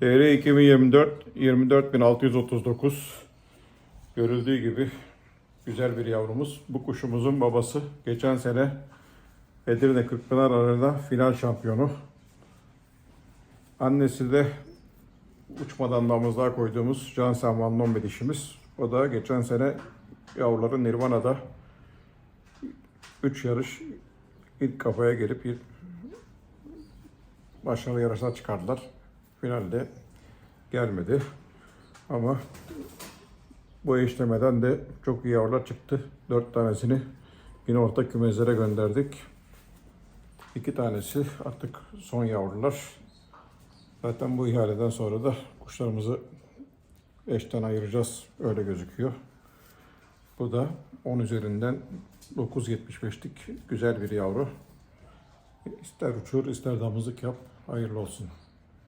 TR 2024 24639 görüldüğü gibi güzel bir yavrumuz. Bu kuşumuzun babası geçen sene Edirne Kırkpınar arasında final şampiyonu. Annesi de uçmadan damızlığa koyduğumuz Johnson Van Lombard dişimiz. O da geçen sene yavruları Nirvana'da 3 yarış ilk kafaya gelip başarılı yarışına çıkardılar. Finalde gelmedi. Ama bu eşlemeden de çok iyi yavrular çıktı. Dört tanesini yine orta kümeslere gönderdik. İki tanesi artık son yavrular. Zaten bu ihaleden sonra da kuşlarımızı eşten ayıracağız. Öyle gözüküyor. Bu da 10 üzerinden 9.75'lik güzel bir yavru. İster uçur ister damızlık yap. Hayırlı olsun.